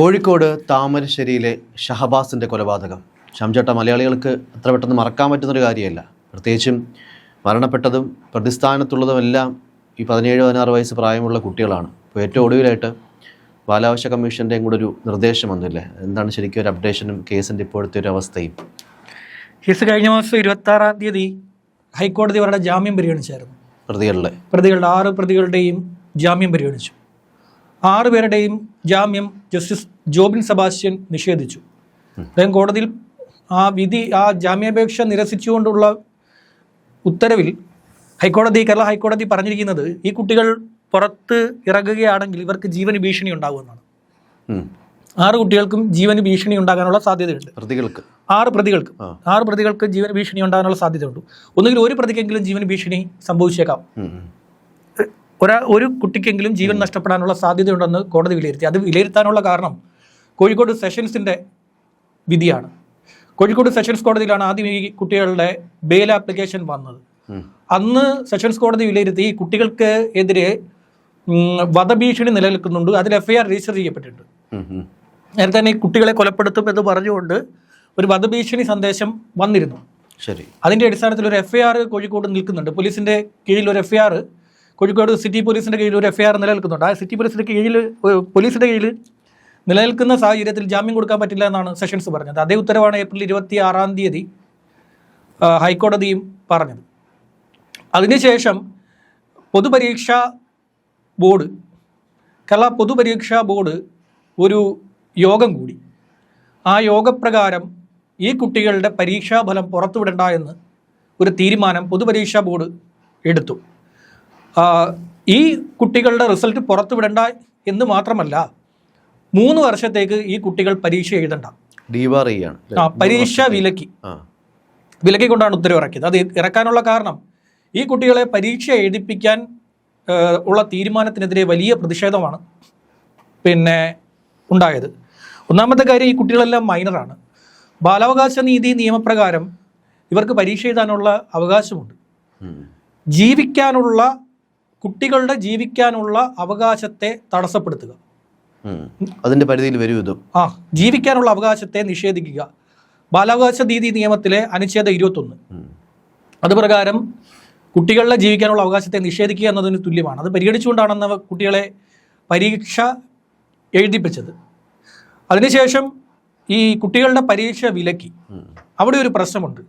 കോഴിക്കോട് താമരശ്ശേരിയിലെ ഷഹബാസിന്റെ കൊലപാതകം. ഷംചേട്ട മലയാളികൾക്ക് അത്ര പെട്ടെന്ന് മറക്കാൻ പറ്റുന്നൊരു കാര്യമല്ല. പ്രത്യേകിച്ചും മരണപ്പെട്ടതും പ്രതിസ്ഥാനത്തുള്ളതുമെല്ലാം ഈ പതിനേഴ് പതിനാറ് വയസ്സ് പ്രായമുള്ള കുട്ടികളാണ്. ഇപ്പോൾ ഏറ്റവും ഒടുവിലായിട്ട് ബാലാവശ്യ കമ്മീഷന്റെയും കൂടെ ഒരു നിർദ്ദേശം വന്നില്ലേ? എന്താണ് ശരിക്കും ഒരു അപ്ഡേഷനും കേസിന്റെ ഇപ്പോഴത്തെ ഒരു അവസ്ഥയും? കേസ് കഴിഞ്ഞ മാസം ഇരുപത്തി ആറാം തീയതി ഹൈക്കോടതി അവരുടെ ജാമ്യം പരിഗണിച്ചായിരുന്നു. പ്രതികളുടെ? പ്രതികളുടെ ആറ് പ്രതികളുടെയും ജാമ്യം പരിഗണിച്ചു. ആറ് പേരുടെയും ജാമ്യം ജസ്റ്റിസ് ജോബിൻ സെബാസ്റ്റ്യൻ നിഷേധിച്ചു. അദ്ദേഹം കോടതിയിൽ ആ വിധി ആ ജാമ്യാപേക്ഷ നിരസിച്ചുകൊണ്ടുള്ള ഉത്തരവിൽ ഹൈക്കോടതി കേരള ഹൈക്കോടതി പറഞ്ഞിരിക്കുന്നത് ഈ കുട്ടികൾ പുറത്ത് ഇറങ്ങുകയാണെങ്കിൽ ഇവർക്ക് ജീവന് ഭീഷണി ഉണ്ടാകുമെന്നാണ്. ആറ് കുട്ടികൾക്കും ജീവന് ഭീഷണി ഉണ്ടാകാനുള്ള സാധ്യതയുണ്ട്. പ്രതികൾക്ക്. ആറ് പ്രതികൾക്ക്. ആറ് പ്രതികൾക്ക് ജീവന് ഭീഷണി ഉണ്ടാകാനുള്ള സാധ്യതയുണ്ട്. ഒന്നുകിൽ ഒരു പ്രതിക്കെങ്കിലും ജീവന് ഭീഷണി സംഭവിച്ചേക്കാം. ഒരാ ഒരു കുട്ടിക്കെങ്കിലും ജീവൻ നഷ്ടപ്പെടാനുള്ള സാധ്യതയുണ്ടെന്ന് കോടതി വിലയിരുത്തി. അത് വിലയിരുത്താനുള്ള കാരണം കോഴിക്കോട് സെഷൻസിന്റെ വിധിയാണ്. കോഴിക്കോട് സെഷൻസ് കോടതിയിലാണ് ആദ്യം ഈ കുട്ടികളുടെ ബെയിൽ ആപ്ലിക്കേഷൻ വന്നത്. അന്ന് സെഷൻസ് കോടതി വിലയിരുത്തി ഈ കുട്ടികൾക്ക് എതിരെ വധഭീഷണി നിലനിൽക്കുന്നുണ്ട്. അതിൽ എഫ്ഐആർ രജിസ്റ്റർ ചെയ്യപ്പെട്ടിട്ടുണ്ട്. നേരത്തെ തന്നെ ഈ കുട്ടികളെ കൊലപ്പെടുത്തും എന്ന് പറഞ്ഞുകൊണ്ട് ഒരു വധഭീഷണി സന്ദേശം വന്നിരുന്നു. ശരി. അതിന്റെ അടിസ്ഥാനത്തിൽ ഒരു എഫ്ഐആർ കോഴിക്കോട് നിൽക്കുന്നുണ്ട്. പോലീസിന്റെ കീഴിൽ ഒരു എഫ്ഐആർ കോഴിക്കോട് സിറ്റി പോലീസിന്റെ കീഴിൽ ഒരു എഫ്ഐആർ നിലനിൽക്കുന്നുണ്ട്. ആ സിറ്റി പോലീസിന്റെ കീഴിൽ പോലീസിന്റെ കീഴിൽ നിലനിൽക്കുന്ന സാഹചര്യത്തിൽ ജാമ്യം കൊടുക്കാൻ പറ്റില്ല എന്നാണ് സെഷൻസ് പറഞ്ഞത്. അതേ ഉത്തരവാണ് ഏപ്രിൽ ഇരുപത്തി ആറാം തീയതി ഹൈക്കോടതിയും പറഞ്ഞത്. അതിനുശേഷം പൊതുപരീക്ഷാ ബോർഡ് കേരള പൊതുപരീക്ഷാ ബോർഡ് ഒരു യോഗം കൂടി. ആ യോഗപ്രകാരം ഈ കുട്ടികളുടെ പരീക്ഷാഫലം പുറത്തുവിടണ്ട എന്ന് ഒരു തീരുമാനം പൊതുപരീക്ഷാ ബോർഡ് എടുത്തു. ഈ കുട്ടികളുടെ റിസൾട്ട് പുറത്തു വിടണ്ട എന്ന് മാത്രമല്ല മൂന്ന് വർഷത്തേക്ക് ഈ കുട്ടികൾ പരീക്ഷ എഴുതണ്ട. ഡീവാർ ചെയ്യാണ് ആ പരീക്ഷ വിലക്കി. വിലക്കിക്കൊണ്ടാണ് ഉത്തരവ് ഇറക്കിയത് അത് ഇറക്കാനുള്ള കാരണം ഈ കുട്ടികളെ പരീക്ഷ എഴുതിപ്പിക്കാൻ ഉള്ള തീരുമാനത്തിനെതിരെ വലിയ പ്രതിഷേധമാണ് പിന്നെ ഉണ്ടായത്. ഒന്നാമത്തെ കാര്യം ഈ കുട്ടികളെല്ലാം മൈനറാണ്. ബാലാവകാശ നീതി നിയമപ്രകാരം ഇവർക്ക് പരീക്ഷ എഴുതാനുള്ള അവകാശമുണ്ട്. ജീവിക്കാനുള്ള കുട്ടികളുടെ ജീവിക്കാനുള്ള അവകാശത്തെ തടസ്സപ്പെടുത്തുക. അതിന്റെ പരിധിയിൽ വരും ഇത്. ആ ജീവിക്കാനുള്ള അവകാശത്തെ നിഷേധിക്കുക. ബാലാവകാശ നീതി നിയമത്തിലെ അനുച്ഛേദം ഇരുപത്തൊന്ന്. ഉം. അതുപ്രകാരം കുട്ടികളുടെ ജീവിക്കാനുള്ള അവകാശത്തെ നിഷേധിക്കുക എന്നതിന് തുല്യമാണ്. അത് പരിഗണിച്ചുകൊണ്ടാണെന്ന് കുട്ടികളെ പരീക്ഷ എഴുതിപ്പിച്ചത്. അതിനുശേഷം ഈ കുട്ടികളുടെ പരീക്ഷ വിലക്കി. അവിടെ ഒരു പ്രശ്നമുണ്ട്.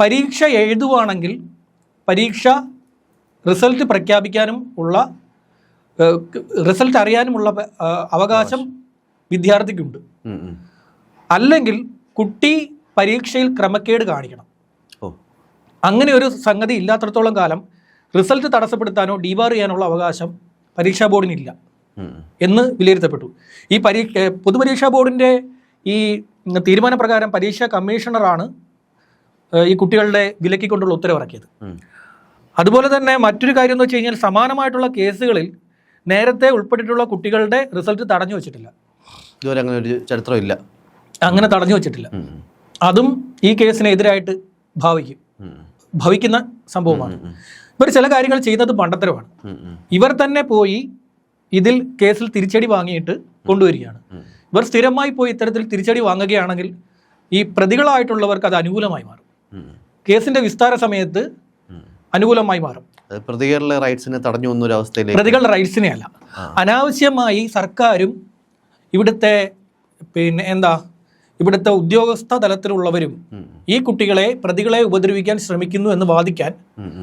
പരീക്ഷ എഴുതുവാണെങ്കിൽ പരീക്ഷ റിസൾട്ട് പ്രഖ്യാപിക്കാനും ഉള്ള റിസൾട്ട് അറിയാനുമുള്ള അവകാശം വിദ്യാർത്ഥിക്കുണ്ട്. അല്ലെങ്കിൽ കുട്ടി പരീക്ഷയിൽ ക്രമക്കേട് കാണിക്കണം അങ്ങനെ ഒരു സംഗതി ഇല്ലാത്തടത്തോളം കാലം റിസൾട്ട് തടസ്സപ്പെടുത്താനോ ഡീബാർ ചെയ്യാനുള്ള അവകാശം പരീക്ഷാ ബോർഡിനില്ല. എന്ന് വിലയിരുത്തപ്പെട്ടു ഈ പരീ ഏഹ് പൊതുപരീക്ഷാ ബോർഡിന്റെ ഈ തീരുമാനപ്രകാരം പരീക്ഷാ കമ്മീഷണറാണ് ഈ കുട്ടികളുടെ വിലക്കിക്കൊണ്ടുള്ള ഉത്തരവിറക്കിയത്. അതുപോലെ തന്നെ മറ്റൊരു കാര്യം എന്ന് വെച്ച് കഴിഞ്ഞാൽ സമാനമായിട്ടുള്ള കേസുകളിൽ നേരത്തെ ഉൾപ്പെട്ടിട്ടുള്ള കുട്ടികളുടെ റിസൾട്ട് തടഞ്ഞു വെച്ചിട്ടില്ല. ഇതുവരെ അങ്ങനെ ഒരു ചരിത്രമില്ല അങ്ങനെ തടഞ്ഞു വെച്ചിട്ടില്ല. അതും ഈ കേസിനെതിരായിട്ട് ഭാവിക്കും. ഭവിക്കുന്ന സംഭവമാണ്. ഇവർ ചില കാര്യങ്ങൾ ചെയ്യുന്നത് പണ്ടത്തരമാണ്. ഇവർ തന്നെ പോയി ഇതിൽ കേസിൽ തിരിച്ചടി വാങ്ങിയിട്ട് കൊണ്ടുവരികയാണ്. ഇവർ സ്ഥിരമായി പോയി ഇത്തരത്തിൽ തിരിച്ചടി വാങ്ങുകയാണെങ്കിൽ ഈ പ്രതികളായിട്ടുള്ളവർക്ക് അത് അനുകൂലമായി മാറും. കേസിന്റെ വിസ്താര സമയത്ത്. അനുകൂലമായി മാറും. പ്രതികളുടെ റൈറ്റ്സിനെ തടഞ്ഞു വന്ന ഒരു അവസ്ഥയിലേക്ക്. പ്രതികളുടെ റൈറ്റ്സിനെ അല്ല. അനാവശ്യമായി സർക്കാരും ഇവിടുത്തെ പിന്നെ എന്താ ഇവിടുത്തെ ഉദ്യോഗസ്ഥ തലത്തിലുള്ളവരും ഈ കുട്ടികളെ പ്രതികളെ ഉപദ്രവിക്കാൻ ശ്രമിക്കുന്നു എന്ന് വാദിക്കാൻ.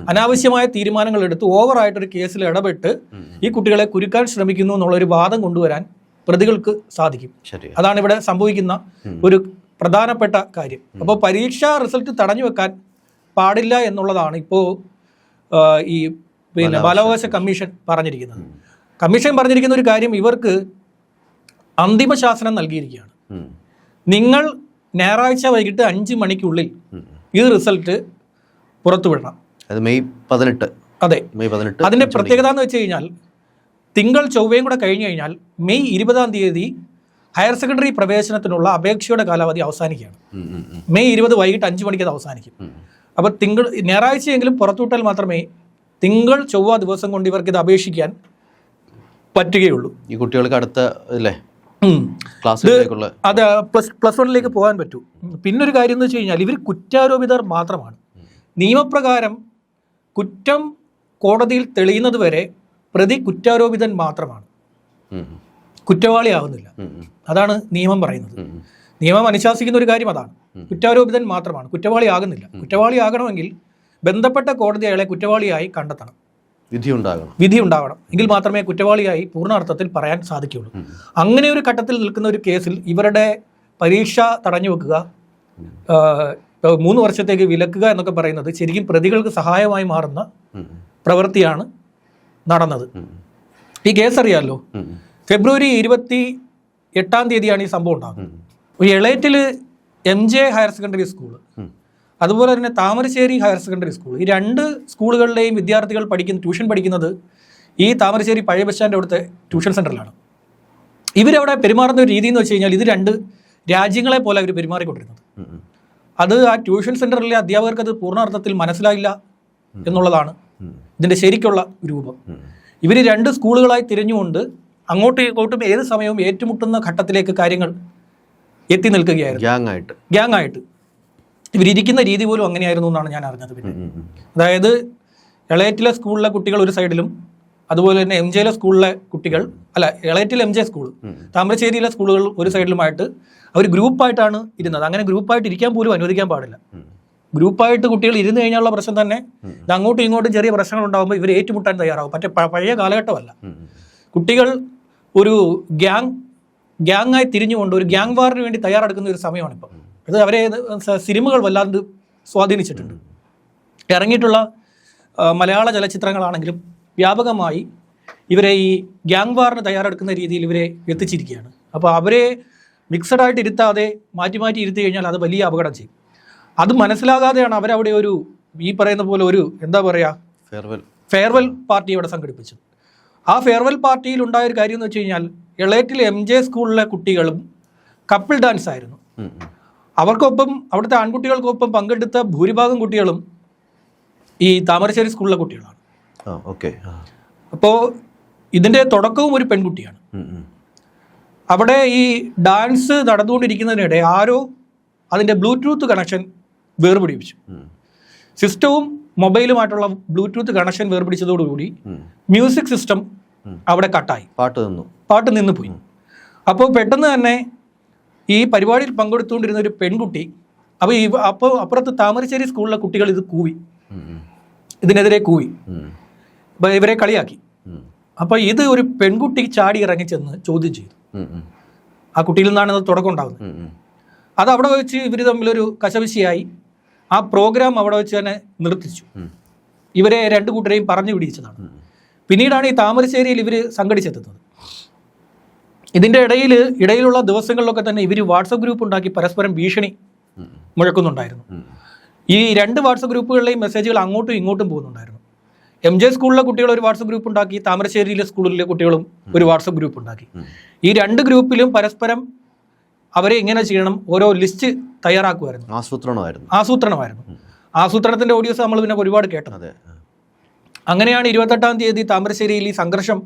അനാവശ്യമായ തീരുമാനങ്ങൾ എടുത്ത് ഓവറായിട്ടൊരു കേസിൽ ഇടപെട്ട് ഈ കുട്ടികളെ കുരുക്കാൻ ശ്രമിക്കുന്നു എന്നുള്ളൊരു വാദം കൊണ്ടുവരാൻ പ്രതികൾക്ക് സാധിക്കും. അതാണ് ഇവിടെ സംഭവിക്കുന്ന ഒരു പ്രധാനപ്പെട്ട കാര്യം. അപ്പോൾ പരീക്ഷാ റിസൾട്ട് തടഞ്ഞു വെക്കാൻ പാടില്ല എന്നുള്ളതാണ്. ഇപ്പോൾ ഈ പിന്നെ ബാലാവകാശ കമ്മീഷൻ പറഞ്ഞിരിക്കുന്നത്. കമ്മീഷൻ പറഞ്ഞിരിക്കുന്ന ഒരു കാര്യം ഇവർക്ക് അന്തിമ ശാസനം നൽകിയിരിക്കുകയാണ്. നിങ്ങൾ ഞായറാഴ്ച വൈകിട്ട് അഞ്ച് മണിക്കുള്ളിൽ. ഈ റിസൾട്ട് പുറത്തുവിടണം. അത് മെയ് പതിനെട്ട്. അതെ. മെയ് പതിനെട്ട് അതിന്റെ പ്രത്യേകത എന്ന് വെച്ച് കഴിഞ്ഞാൽ തിങ്കൾ ചൊവ്വയും കൂടെ കഴിഞ്ഞു കഴിഞ്ഞാൽ മെയ് ഇരുപതാം തീയതി ഹയർ സെക്കൻഡറി പ്രവേശനത്തിനുള്ള അപേക്ഷയുടെ കാലാവധി അവസാനിക്കുകയാണ്. മെയ് ഇരുപത് വൈകിട്ട് അഞ്ച് മണിക്ക് അത് അവസാനിക്കും. അപ്പോൾ തിങ്കൾ ഞായറാഴ്ചയെങ്കിലും പുറത്തുവിട്ടാൽ മാത്രമേ തിങ്കൾ ചൊവ്വ ദിവസം കൊണ്ട് ഇവർക്ക് ഇത് അപേക്ഷിക്കാൻ പറ്റുകയുള്ളൂ. ഈ കുട്ടികൾക്ക് അടുത്ത അല്ലേ. ക്ലാസ്സിലേക്കുള്ള അത് പ്ലസ് പ്ലസ് വണ്ണിലേക്ക് പോകാൻ പറ്റൂ. പിന്നൊരു കാര്യം എന്ന് വെച്ച് കഴിഞ്ഞാൽ ഇവർ കുറ്റാരോപിതർ മാത്രമാണ്. നിയമപ്രകാരം കുറ്റം കോടതിയിൽ തെളിയുന്നത് വരെ പ്രതി കുറ്റാരോപിതൻ മാത്രമാണ്. കുറ്റവാളിയാവുന്നില്ല അതാണ് നിയമം പറയുന്നത്. നിയമം അനുശാസിക്കുന്ന ഒരു കാര്യം അതാണ്. കുറ്റാരോപിതൻ മാത്രമാണ്. കുറ്റവാളി ആകുന്നില്ല. കുറ്റവാളി ആകണമെങ്കിൽ ബന്ധപ്പെട്ട കോടതി അയാളെ കുറ്റവാളിയായി കണ്ടെത്തണം. വിധി ഉണ്ടാകണം. വിധി ഉണ്ടാകണം. എങ്കിൽ മാത്രമേ കുറ്റവാളിയായി പൂർണാർത്ഥത്തിൽ പറയാൻ സാധിക്കുകയുള്ളൂ. അങ്ങനെ ഒരു ഘട്ടത്തിൽ നിൽക്കുന്ന ഒരു കേസിൽ ഇവരുടെ പരീക്ഷ തടഞ്ഞു വെക്കുക മൂന്ന് വർഷത്തേക്ക് വിലക്കുക എന്നൊക്കെ പറയുന്നത് ശരിക്കും പ്രതികൾക്ക് സഹായമായി മാറുന്ന പ്രവൃത്തിയാണ് നടന്നത്. ഈ കേസ് അറിയാമല്ലോ ഫെബ്രുവരി ഇരുപത്തി എട്ടാം തീയതിയാണ് ഈ സംഭവം ഉണ്ടാകുന്നത്. Elettil M J higher secondary school അതുപോലെ തന്നെ താമരശ്ശേരി ഹയർ സെക്കൻഡറി സ്കൂൾ ഈ രണ്ട് സ്കൂളുകളിലെയും വിദ്യാർത്ഥികൾ പഠിക്കുന്ന ട്യൂഷൻ പഠിക്കുന്നത് ഈ താമരശ്ശേരി പഴയ ബസ് സ്റ്റാൻഡ് അവിടുത്തെ ട്യൂഷൻ സെന്ററിലാണ് ഇവരവിടെ പെരുമാറുന്ന ഒരു രീതി എന്ന് വെച്ച് കഴിഞ്ഞാൽ ഇത് രണ്ട് രാജ്യങ്ങളെ പോലെ അവർ പെരുമാറിക്കൊണ്ടിരുന്നത്. അത് ആ ട്യൂഷൻ സെന്ററിലെ അധ്യാപകർക്ക് അത് പൂർണാർത്ഥത്തിൽ മനസ്സിലായില്ല എന്നുള്ളതാണ് ഇതിന്റെ ശരിക്കുള്ള രൂപം. ഇവർ രണ്ട് സ്കൂളുകളായി തിരിഞ്ഞുകൊണ്ട് അങ്ങോട്ടും ഇങ്ങോട്ടും ഏത് സമയവും ഏറ്റുമുട്ടുന്ന ഘട്ടത്തിലേക്ക് കാര്യങ്ങൾ എത്തി നിൽക്കുകയായിരുന്നു. ഗ്യാങ് ആയിട്ട് ഗ്യാങ് ആയിട്ട് ഇവരിയ്ക്കുന്ന രീതി പോലും അങ്ങനെയായിരുന്നു എന്നാണ് ഞാൻ അറിഞ്ഞത് പിന്നെ. അതായത് എളയറ്റിലെ സ്കൂളിലെ കുട്ടികൾ ഒരു സൈഡിലും അതുപോലെ തന്നെ എം ജെയിലെ സ്കൂളിലെ കുട്ടികൾ അല്ല എളയറ്റിലെ എം ജെ സ്കൂൾ. താമരശ്ശേരിയിലെ സ്കൂളുകൾ ഒരു സൈഡിലുമായിട്ട് അവർ ഗ്രൂപ്പായിട്ടാണ് ഇരുന്നത്. അങ്ങനെ ഗ്രൂപ്പായിട്ട് ഇരിക്കാൻ പോലും അനുവദിക്കാൻ പാടില്ല. ഗ്രൂപ്പായിട്ട് കുട്ടികൾ ഇരുന്ന് കഴിഞ്ഞാലുള്ള പ്രശ്നം തന്നെ ഇത് അങ്ങോട്ടും ഇങ്ങോട്ടും ചെറിയ പ്രശ്നങ്ങൾ ഉണ്ടാകുമ്പോൾ ഇവർ ഏറ്റുമുട്ടാൻ തയ്യാറാവും പക്ഷേ പഴയ കാലഘട്ടമല്ല. കുട്ടികൾ ഒരു ഗ്യാങ് ഗ്യാങ്ങായി തിരിഞ്ഞുകൊണ്ട് ഒരു ഗ്യാങ് വാറിന് വേണ്ടി തയ്യാറെടുക്കുന്ന ഒരു സമയമാണ് ഇപ്പം അത് അവരെ സിനിമകൾ വല്ലാണ്ട് സ്വാധീനിച്ചിട്ടുണ്ട്. ഇറങ്ങിയിട്ടുള്ള മലയാള ചലച്ചിത്രങ്ങളാണെങ്കിലും വ്യാപകമായി ഇവരെ ഈ ഗ്യാങ് വാറിന് തയ്യാറെടുക്കുന്ന രീതിയിൽ ഇവരെ എത്തിച്ചിരിക്കുകയാണ്. അപ്പോൾ അവരെ മിക്സഡ് ആയിട്ട് ഇരുത്താതെ മാറ്റി മാറ്റി ഇരുത്തി കഴിഞ്ഞാൽ അത് വലിയ അപകടം ചെയ്യും. അത് മനസ്സിലാകാതെയാണ് അവരവിടെ ഒരു ഈ പറയുന്ന പോലെ ഒരു എന്താ പറയുക ഫെയർവെൽ. ഫെയർവെൽ പാർട്ടി അവിടെ സംഘടിപ്പിച്ചത്. ആ ഫെയർവെൽ പാർട്ടിയിൽ ഉണ്ടായ ഒരു കാര്യം എന്ന് വെച്ച് കഴിഞ്ഞാൽ എളേറ്റിലെ എം ജെ സ്കൂളിലെ കുട്ടികളും കപ്പിൾ ഡാൻസ് ആയിരുന്നു. അവർക്കൊപ്പം അവിടുത്തെ ആൺകുട്ടികൾക്കൊപ്പം പങ്കെടുത്ത ഭൂരിഭാഗം കുട്ടികളും ഈ താമരശ്ശേരി സ്കൂളിലെ കുട്ടികളാണ് ഓക്കെ അപ്പോൾ ഇതിന്റെ തുടക്കവും ഒരു പെൺകുട്ടിയാണ്. അവിടെ ഈ ഡാൻസ് നടന്നുകൊണ്ടിരിക്കുന്നതിനിടെ ആരോ അതിന്റെ ബ്ലൂടൂത്ത് കണക്ഷൻ വേർപിടിപ്പിച്ചു വെച്ചു സിസ്റ്റവും മൊബൈലുമായിട്ടുള്ള ബ്ലൂടൂത്ത് കണക്ഷൻ വേർപിടിച്ചതോടുകൂടി. Music system. അവിടെ കട്ടായി. പാട്ട് നിന്നു. പാട്ട് നിന്ന് പോയി. അപ്പോൾ പെട്ടെന്ന് തന്നെ ഈ പരിപാടിയിൽ പങ്കെടുത്തുകൊണ്ടിരുന്ന ഒരു പെൺകുട്ടി അപ്പോൾ ഈ അപ്പോൾ അപ്പുറത്ത് താമരശ്ശേരി സ്കൂളിലെ കുട്ടികൾ ഇത് കൂവി. ഇതിനെതിരെ കൂവി. ഇവരെ കളിയാക്കി. അപ്പൊ അപ്പോൾ ഇത് ഒരു പെൺകുട്ടി ചാടി ഇറങ്ങി ചെന്ന് ചോദ്യം ചെയ്തു. ആ കുട്ടിയിൽ നിന്നാണ് അത് തുടക്കം ഉണ്ടാകുന്നത്. അത് അവിടെ വെച്ച് ഇവർ തമ്മിലൊരു കശവിശയായി ആ പ്രോഗ്രാം അവിടെ വെച്ച് തന്നെ നിർത്തിച്ചു. ഇവരെ രണ്ടു കൂട്ടരെയും പറഞ്ഞു പിടിച്ചതാണ്. പിന്നീടാണ് ഈ താമരശ്ശേരിയിൽ ഇവർ സംഘടിച്ചെത്തുന്നത്. ഇതിന്റെ ഇടയിൽ ഇടയിലുള്ള ദിവസങ്ങളിലൊക്കെ തന്നെ ഇവർ വാട്സപ്പ് ഗ്രൂപ്പ് ഉണ്ടാക്കി പരസ്പരം ഭീഷണി. മുഴക്കുന്നുണ്ടായിരുന്നു. ഈ രണ്ട് വാട്സപ്പ് ഗ്രൂപ്പുകളിലെയും മെസ്സേജുകൾ അങ്ങോട്ടും ഇങ്ങോട്ടും പോകുന്നുണ്ടായിരുന്നു. എം ജെ സ്കൂളിലെ കുട്ടികൾ ഒരു വാട്സപ്പ് ഗ്രൂപ്പ് ഉണ്ടാക്കി താമരശ്ശേരിയിലെ സ്കൂളിലെ കുട്ടികളും ഒരു വാട്സപ്പ് ഗ്രൂപ്പ് ഉണ്ടാക്കി. ഈ രണ്ട് ഗ്രൂപ്പിലും പരസ്പരം അവരെ എങ്ങനെ ചെയ്യണം ഓരോ ലിസ്റ്റ് തയ്യാറാക്കുമായിരുന്നു. ആസൂത്രണമായിരുന്നു. ആസൂത്രണമായിരുന്നു. ആസൂത്രണത്തിന്റെ ഓഡിയോസ് നമ്മൾ പിന്നെ ഒരുപാട് കേട്ടത്. അങ്ങനെയാണ് ഇരുപത്തെട്ടാം തീയതി താമരശ്ശേരിയിൽ ഈ സംഘർഷം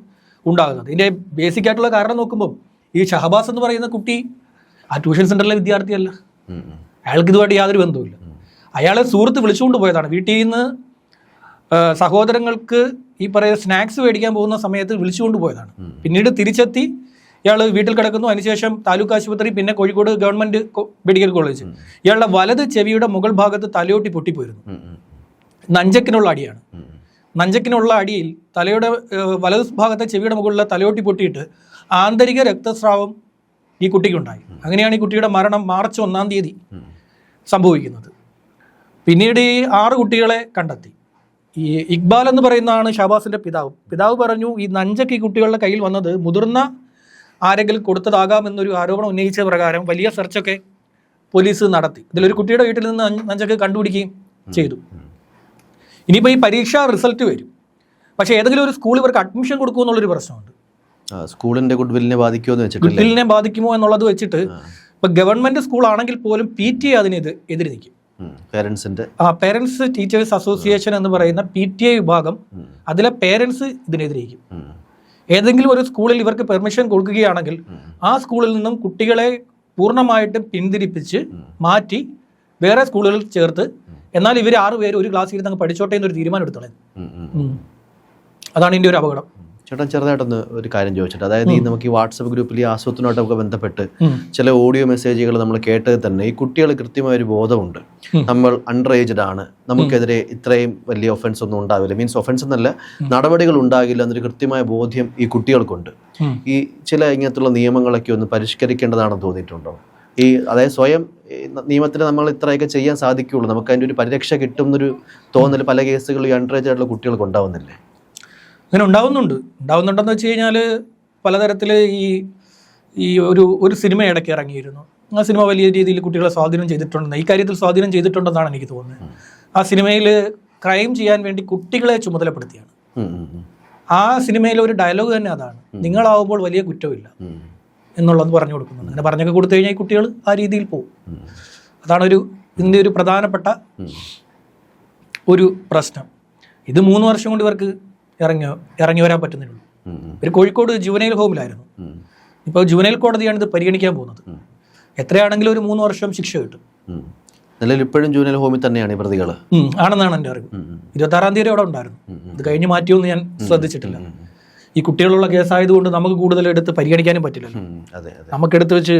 ഉണ്ടാകുന്നത്. ഇതിന്റെ ബേസിക് ആയിട്ടുള്ള കാരണം നോക്കുമ്പോൾ ഈ ഷഹബാസ് എന്ന് പറയുന്ന കുട്ടി ആ ട്യൂഷൻ സെന്ററിലെ വിദ്യാർത്ഥിയല്ല. അയാൾക്ക് ഇതുമായിട്ട് യാതൊരു ബന്ധവുമില്ല. അയാളെ സുഹൃത്ത് വിളിച്ചുകൊണ്ട് പോയതാണ്. വീട്ടിൽ നിന്ന് സഹോദരങ്ങൾക്ക് ഈ പറയുന്ന സ്നാക്സ് മേടിക്കാൻ പോകുന്ന സമയത്ത് വിളിച്ചുകൊണ്ട് പോയതാണ്. പിന്നീട് തിരിച്ചെത്തി ഇയാൾ വീട്ടിൽ കിടക്കുന്നു. അതിനുശേഷം താലൂക്ക് ആശുപത്രി പിന്നെ കോഴിക്കോട് ഗവൺമെന്റ് മെഡിക്കൽ കോളേജ്. ഇയാളുടെ വലത് ചെവിയുടെ മുകൾ ഭാഗത്ത് തലയോട്ടി പൊട്ടിപ്പോയിരുന്നു. നഞ്ചക്കിനുള്ള അടിയാണ്. നഞ്ചക്കിനുള്ള അടിയിൽ തലയുടെ വലതുഭാഗത്തെ വലത് ഭാഗത്തെ ചെവിയുടെ മുകളിലെ തലയോട്ടി പൊട്ടിയിട്ട് ആന്തരിക രക്തസ്രാവം ഈ കുട്ടിക്കുണ്ടായി. അങ്ങനെയാണ് ഈ കുട്ടിയുടെ മരണം മാർച്ച് ഒന്നാം തീയതി സംഭവിക്കുന്നത്. പിന്നീട് ഈ ആറ് കുട്ടികളെ കണ്ടെത്തി. ഈ ഇക്ബാൽ എന്ന് പറയുന്നതാണ് ഷാബാസിന്റെ പിതാവ്. പിതാവ് പറഞ്ഞു ഈ നഞ്ചക്ക് ഈ കുട്ടികളുടെ കയ്യിൽ വന്നത് മുതിർന്ന ആരെങ്കിലും കൊടുത്തതാകാം എന്നൊരു ആരോപണം ഉന്നയിച്ച പ്രകാരം വലിയ സെർച്ചൊക്കെ പോലീസ് നടത്തി. ഇതിലൊരു കുട്ടിയുടെ വീട്ടിൽ നിന്ന് നഞ്ച- നഞ്ചക്ക് കണ്ടുപിടിക്കുകയും ചെയ്തു. ഇനിയിപ്പോൾ ഈ പരീക്ഷാ റിസൾട്ട് വരും. പക്ഷേ ഏതെങ്കിലും ഒരു സ്കൂളിൽ ഇവർക്ക് അഡ്മിഷൻ കൊടുക്കുമെന്നുള്ളൊരു പ്രശ്നമുണ്ട്. സ്കൂളിന്റെ ഗുഡ്വില്ലിനെ ബാധിക്കുമെന്ന് വെച്ചിട്ടില്ലേ? ഗുഡ്വില്ലിനെ ബാധിക്കുമോ എന്നുള്ളത് വെച്ചിട്ട് ഇപ്പൊ ഗവൺമെന്റ് സ്കൂൾ ആണെങ്കിൽ പോലും പി ടി എ അതിനെ എതിരി എതിര് നിൽക്കും പേരൻസിന്റെ ആ പേരൻസ് ടീച്ചേഴ്സ് അസോസിയേഷൻ എന്ന് പറയുന്ന പി ടി എ വിഭാഗം അതിലെ പേരൻസ് ഇതിനെതിരേക്കും ഏതെങ്കിലും ഒരു സ്കൂളിൽ ഇവർക്ക് പെർമിഷൻ കൊടുക്കുകയാണെങ്കിൽ ആ സ്കൂളിൽ നിന്നും കുട്ടികളെ പൂർണമായിട്ടും പിന്തിരിപ്പിച്ച് മാറ്റി വേറെ സ്കൂളുകളിൽ ചേർത്ത് എന്നാൽ ഇവർ ആറ് പേര് ഒരു ക്ലാസ്സിൽ ഇരുന്ന് അങ്ങ് പഠിച്ചോട്ടെ എന്നൊരു തീരുമാനം എടുത്തോളെ. അതാണ് ഇതിന്റെ ഒരു അപകടം. ചേട്ടൻ ചെറുതായിട്ടൊന്ന് ഒരു കാര്യം ചോദിച്ചിട്ട് അതായത് ഈ നമുക്ക് ഈ വാട്സപ്പ് ഗ്രൂപ്പിൽ ഈ ആസൂത്രണമായിട്ടൊക്കെ ബന്ധപ്പെട്ട് ചില ഓഡിയോ മെസ്സേജുകൾ നമ്മൾ കേട്ടത് തന്നെ ഈ കുട്ടികൾ കൃത്യമായ ഒരു ബോധമുണ്ട്. നമ്മൾ അണ്ടർ ഏജ്ഡ് ആണ്. നമുക്കെതിരെ ഇത്രയും വലിയ ഒഫൻസ് ഒന്നും ഉണ്ടാവില്ല. മീൻസ് ഒഫൻസ് എന്നല്ല നടപടികൾ ഉണ്ടാകില്ല എന്നൊരു കൃത്യമായ ബോധ്യം ഈ കുട്ടികൾക്കുണ്ട്. ഈ ചില ഇങ്ങനത്തുള്ള നിയമങ്ങളൊക്കെ ഒന്ന് പരിഷ്കരിക്കേണ്ടതാണെന്ന് തോന്നിയിട്ടുണ്ടോ? ഈ അതായത് സ്വയം നിയമത്തിൽ നിയമത്തിന് നമ്മൾ ഇത്രയൊക്കെ ചെയ്യാൻ സാധിക്കുകയുള്ളൂ നമുക്ക് അതിന്റെ ഒരു പരിരക്ഷ കിട്ടും എന്നൊരു തോന്നൽ പല കേസുകളും ഈ അണ്ടർ ഏജ് ആയിട്ടുള്ള കുട്ടികൾക്ക് ഉണ്ടാവുന്നില്ലേ? അങ്ങനെ ഉണ്ടാവുന്നുണ്ട്. ഉണ്ടാവുന്നുണ്ടെന്ന് വെച്ച് കഴിഞ്ഞാൽ പലതരത്തിൽ ഈ ഈ ഒരു ഒരു സിനിമ ഇടയ്ക്ക് ഇറങ്ങിയിരുന്നു. ആ സിനിമ വലിയ രീതിയിൽ കുട്ടികളെ സ്വാധീനം ചെയ്തിട്ടുണ്ടെന്ന് ഈ കാര്യത്തിൽ സ്വാധീനം ചെയ്തിട്ടുണ്ടെന്നാണ് എനിക്ക് തോന്നുന്നത്. ആ സിനിമയിൽ ക്രൈം ചെയ്യാൻ വേണ്ടി കുട്ടികളെ ചുമതലപ്പെടുത്തിയാണ്. ആ സിനിമയിലെ ഒരു ഡയലോഗ് തന്നെ അതാണ്. നിങ്ങളാവുമ്പോൾ വലിയ കുറ്റമില്ല എന്നുള്ളത് പറഞ്ഞു കൊടുക്കുന്നുണ്ട്. അങ്ങനെ പറഞ്ഞൊക്കെ കൊടുത്തു കഴിഞ്ഞാൽ ഈ കുട്ടികൾ ആ രീതിയിൽ പോകും. അതാണ് ഒരു ഇതിന്റെ ഒരു പ്രധാനപ്പെട്ട ഒരു പ്രശ്നം. ഇത് മൂന്ന് വർഷം കൊണ്ട് ഇവർക്ക് ഇറങ്ങി ഇറങ്ങി വരാൻ ഉം, ഇവർ കോഴിക്കോട് ജുവനൈൽ ഹോമിലായിരുന്നു. ഇപ്പൊ ഇപ്പോൾ ജുവനൈൽ കോടതിയാണ് ഇത് പരിഗണിക്കാൻ പോകുന്നത്. എത്രയാണെങ്കിലും ഒരു മൂന്ന് വർഷം ശിക്ഷ കിട്ടും. നിലവിൽ ഇപ്പോഴും ജുവനൈൽ ഹോമിൽ തന്നെയാണ് ഈ പ്രതികൾ ആണെന്നാണ് എന്റെ അറിവ്. ഇരുപത്തി ആറാം തീയതി അവിടെ ഉണ്ടായിരുന്നു. ഇത് കഴിഞ്ഞ് മാറ്റിയൊന്നും ഞാൻ ശ്രദ്ധിച്ചിട്ടില്ല. ഈ കുട്ടികളുള്ള കേസായതുകൊണ്ട് നമുക്ക് കൂടുതൽ എടുത്ത് പരിഗണിക്കാനും പറ്റില്ലല്ലോ അതെ നമുക്ക് എടുത്തു വെച്ച്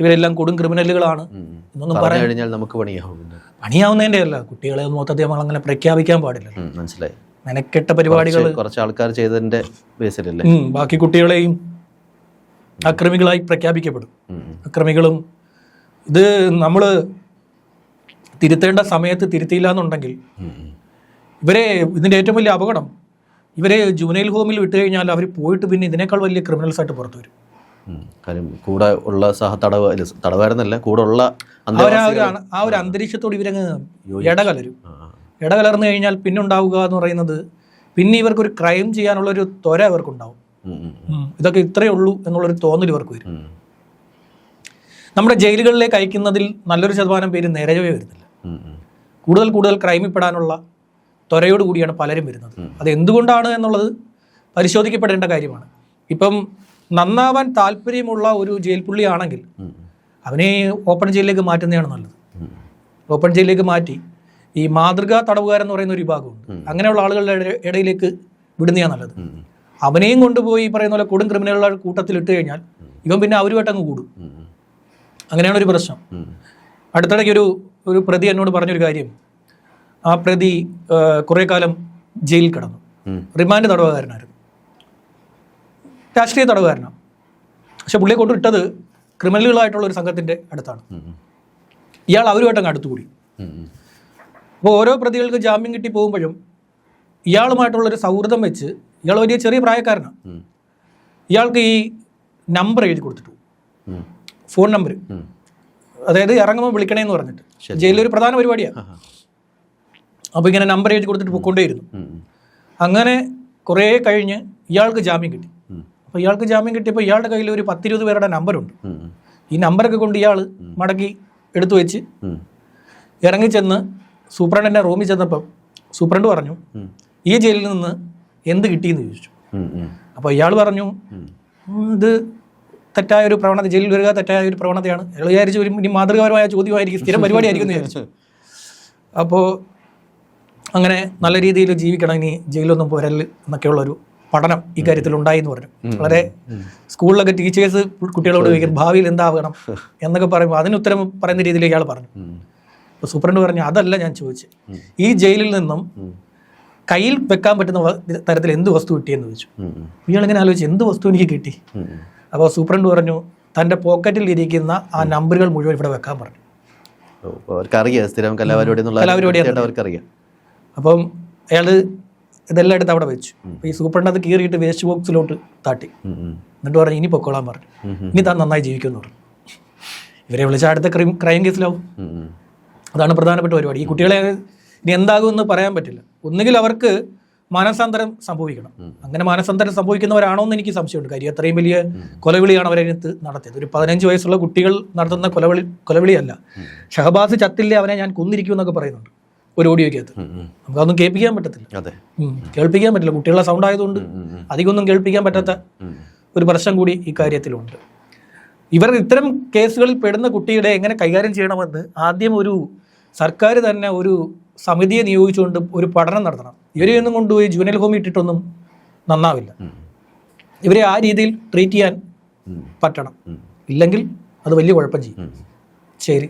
ഇവരെല്ലാം കൊടും ക്രിമിനലുകളാണ്. എന്നൊന്നും പറഞ്ഞു കഴിഞ്ഞാൽ നമുക്ക് പണിയാവും പിന്നെ. പണിയാവുന്നതിന്റെ അല്ല കുട്ടികളെ മൊത്തത്തിൽ നമ്മൾ അങ്ങനെ പ്രഖ്യാപിക്കാൻ പാടില്ല മനസ്സിലായി മെനക്കെട്ട പരിപാടികൾ കുറച്ച് ആൾക്കാർ ചെയ്തതിന്റെ ബേസിലല്ലേ ബാക്കി കുട്ടികളെയും അക്രമികളായി പ്രഖ്യാപിക്കപ്പെടും. അക്രമികളും ഇത് നമ്മൾ തിരുത്തേണ്ട സമയത്ത് തിരുത്തിയില്ല എന്നുണ്ടെങ്കിൽ. ഇവരെ ഇതിന്റെ ഏറ്റവും വലിയ അപകടം ഇവരെ ജുനൈൽ ഹോമിൽ വിട്ടു കഴിഞ്ഞാൽ അവർ പോയിട്ട് പിന്നെ ഇതിനേക്കാൾ വലിയ ക്രിമിനൽസ് ആയിട്ട് പുറത്തു വരും. കാര്യം കൂടെ ഉള്ള സഹ തടവ് തടവായിരുന്നല്ല കൂടെ ഉള്ള ആ ഒരു അന്തരീക്ഷത്തോട് ഇവരങ്ങ് ഇടകലരും. ഇടകലർന്നു കഴിഞ്ഞാൽ പിന്നെ ഉണ്ടാവുക എന്ന് പറയുന്നത് പിന്നെ ഇവർക്കൊരു ക്രൈം ചെയ്യാനുള്ള ഒരു ത്വര ഇവർക്കുണ്ടാവും ഇതൊക്കെ ഇത്രയേ ഉള്ളൂ എന്നുള്ളൊരു തോന്നൽ ഇവർക്ക് വരും. നമ്മുടെ ജയിലുകളിലേക്ക് അയക്കുന്നതിൽ നല്ലൊരു ശതമാനം പേര് നിരവേ വരുന്നില്ല. കൂടുതൽ കൂടുതൽ ക്രൈമിൽ പെടാനുള്ള ത്വരയോട് കൂടിയാണ് പലരും വരുന്നത്. അത് എന്തുകൊണ്ടാണ് എന്നുള്ളത് പരിശോധിക്കപ്പെടേണ്ട കാര്യമാണ്. ഇപ്പം നന്നാവാൻ താല്പര്യമുള്ള ഒരു ജയിൽ പുള്ളിയാണെങ്കിൽ അവനെ ഓപ്പൺ ജയിലിലേക്ക് മാറ്റുന്നതാണ് നല്ലത്. ഓപ്പൺ ജയിലിലേക്ക് മാറ്റി ഈ മാതൃകാ തടവുകാരെന്ന് പറയുന്ന ഒരു വിഭാഗമുണ്ട് അങ്ങനെയുള്ള ആളുകളുടെ ഇട- ഇടയിലേക്ക് വിടുന്നതാണ് നല്ലത്. അവനെയും കൊണ്ടുപോയി പറയുന്ന പോലെ കൊടും ക്രിമിനലുകളുടെ കൂട്ടത്തിൽ ഇട്ട് കഴിഞ്ഞാൽ ഇവൻ പിന്നെ അവരുമായിട്ട് അങ്ങ് കൂടും. അങ്ങനെയാണ് ഒരു പ്രശ്നം. അടുത്തിടയ്ക്ക് ഒരു ഒരു പ്രതി എന്നോട് പറഞ്ഞൊരു കാര്യം. ആ പ്രതി കുറേ കാലം ജയിലിൽ കിടന്നു. റിമാൻഡ് തടവുകാരനായിരുന്നു. രാഷ്ട്രീയ തടവുകാരനാണ്. പക്ഷെ പുള്ളിയെ കൊണ്ടിട്ടത് ക്രിമിനലുകളായിട്ടുള്ള ഒരു സംഘത്തിന്റെ അടുത്താണ്. ഇയാൾ അവരുമായിട്ട് അങ്ങ് അടുത്തുകൂടി. അപ്പോൾ ഓരോ പ്രതികൾക്ക് ജാമ്യം കിട്ടി പോകുമ്പോഴും ഇയാളുമായിട്ടുള്ളൊരു സൗഹൃദം വെച്ച് ഇയാൾ വലിയ ചെറിയ പ്രായക്കാരനാണ്. ഇയാൾക്ക് ഈ നമ്പർ എഴുതി കൊടുത്തിട്ടു. Phone number. അതായത് ഇറങ്ങുമ്പോൾ വിളിക്കണേന്ന് പറഞ്ഞിട്ട്. ജയിലിലൊരു പ്രധാന പരിപാടിയാണ്. അപ്പോൾ ഇങ്ങനെ നമ്പർ എഴുതി കൊടുത്തിട്ട് പൊക്കൊണ്ടേയിരുന്നു. അങ്ങനെ കുറേ കഴിഞ്ഞ് ഇയാൾക്ക് ജാമ്യം കിട്ടി. അപ്പോൾ ഇയാൾക്ക് ജാമ്യം കിട്ടിയപ്പോൾ ഇയാളുടെ കയ്യിൽ ഒരു പത്തിരുപത് പേരുടെ നമ്പറുണ്ട്. ഈ നമ്പറൊക്കെ കൊണ്ട് ഇയാൾ മടക്കി എടുത്തു വെച്ച്. ഇറങ്ങിച്ചെന്ന് സൂപ്രണ്ടിന്റെ റൂമിൽ ചെന്നപ്പം സൂപ്രണ്ട് പറഞ്ഞു ഈ ജയിലിൽ നിന്ന് എന്ത് കിട്ടിയെന്ന് ചോദിച്ചു. അപ്പോൾ ഇയാൾ പറഞ്ഞു ഉം. "ഉം, ഇത് തെറ്റായ ഒരു പ്രവണത ജയിലിൽ വരിക തെറ്റായ ഒരു പ്രവണതയാണ് അയാൾ വിചാരിച്ചു ഒരു ഇനി മാതൃകാപരമായ ചോദ്യമായിരിക്കും സ്ഥിരം പരിപാടിയായിരിക്കും എന്ന് വിചാരിച്ചു അപ്പോൾ അങ്ങനെ നല്ല രീതിയിൽ ജീവിക്കണം ഇനി ജയിലൊന്നും പോരൽ എന്നൊക്കെയുള്ളൊരു പഠനം ഈ കാര്യത്തിൽ ഉണ്ടായി എന്ന് പറഞ്ഞു വളരെ സ്കൂളിലൊക്കെ ടീച്ചേഴ്സ് കുട്ടികളോട് ചോദിക്കും ഭാവിയിൽ എന്താവണം എന്നൊക്കെ പറയുമ്പോൾ അതിന് ഉത്തരം പറയുന്ന രീതിയിൽ ഇയാൾ പറഞ്ഞു. അപ്പൊ അപ്പോൾ സൂപ്രണ്ട് പറഞ്ഞു അതല്ല ഞാൻ ചോദിച്ചു. ഈ ജയിലിൽ നിന്നും. കയ്യിൽ വെക്കാൻ പറ്റുന്ന തരത്തിൽ എന്ത് വസ്തു കിട്ടിയെന്ന് ചോദിച്ചു. ഇയാൾ ഇങ്ങനെ ആലോചിച്ചു എന്ത് വസ്തു എനിക്ക് കിട്ടി. അപ്പോൾ സൂപ്രണ്ട് പറഞ്ഞു തന്റെ പോക്കറ്റിൽ ഇരിക്കുന്ന ആ നമ്പറുകൾ മുഴുവൻ ഇവിടെ വെക്കാൻ പറഞ്ഞു. അവർക്കറിയാം സ്ഥിരം കലാപരിപാടി കലാപരിപാടി അവർക്കറിയാം. അപ്പം അയാൾ ഇതെല്ലാം എടുത്ത് അവിടെ വെച്ചു. ഈ സൂപ്രണ്ട് അത് കീറിയിട്ട് വേസ്റ്റ് ബോക്സിലോട്ട് താട്ടി. എന്നിട്ട് പറഞ്ഞു ഇനി പൊക്കോളാൻ പറഞ്ഞു. ഇനി താൻ നന്നായി ജീവിക്കുമെന്ന് പറഞ്ഞു. ഇവരെ വിളിച്ച അടുത്ത ക്രൈം ക്രൈം കേസിലാവും. അതാണ് പ്രധാനപ്പെട്ട പരിപാടി. ഈ കുട്ടികളെ ഇനി എന്താകുമെന്ന് പറയാൻ പറ്റില്ല. ഒന്നുകിൽ അവർക്ക് മാനസാന്തരം സംഭവിക്കണം. അങ്ങനെ മാനസാന്തരം സംഭവിക്കുന്നവരാണോ എന്ന് എനിക്ക് സംശയമുണ്ട്. കാര്യം അത്രയും വലിയ കൊലവിളിയാണ് അവരതിനകത്ത് നടത്തിയത്. ഒരു പതിനഞ്ച് വയസ്സുള്ള കുട്ടികൾ നടത്തുന്ന കൊലവിളി കൊലവിളിയല്ല. ഷഹബാസ് ചത്തില്ലേ അവനെ ഞാൻ കൊന്നിരിക്കും എന്നൊക്കെ പറയുന്നുണ്ട്. ഒരു ഓഡിയോക്കകത്ത്. നമുക്കതൊന്നും കേൾപ്പിക്കാൻ പറ്റത്തില്ല. കേൾപ്പിക്കാൻ പറ്റില്ല. കുട്ടികളുടെ സൗണ്ട് ആയതുകൊണ്ട് അധികമൊന്നും കേൾപ്പിക്കാൻ പറ്റാത്ത ഒരു പ്രശ്നം കൂടി ഈ കാര്യത്തിലുണ്ട്. ഇവർ ഇത്തരം കേസുകളിൽ പെടുന്ന കുട്ടികളെ എങ്ങനെ കൈകാര്യം ചെയ്യണമെന്ന് ആദ്യം ഒരു സർക്കാർ തന്നെ ഒരു സമിതിയെ നിയോഗിച്ചുകൊണ്ട് ഒരു പഠനം നടത്തണം. ഇവരെ ഒന്നും കൊണ്ടുപോയി ജുവനൽ ഹോം ഇട്ടിട്ടൊന്നും നന്നാവില്ല. ഇവരെ ആ രീതിയിൽ ട്രീറ്റ് ചെയ്യാൻ പറ്റണം. ഇല്ലെങ്കിൽ അത് വലിയ കുഴപ്പം ചെയ്യും. ശരി.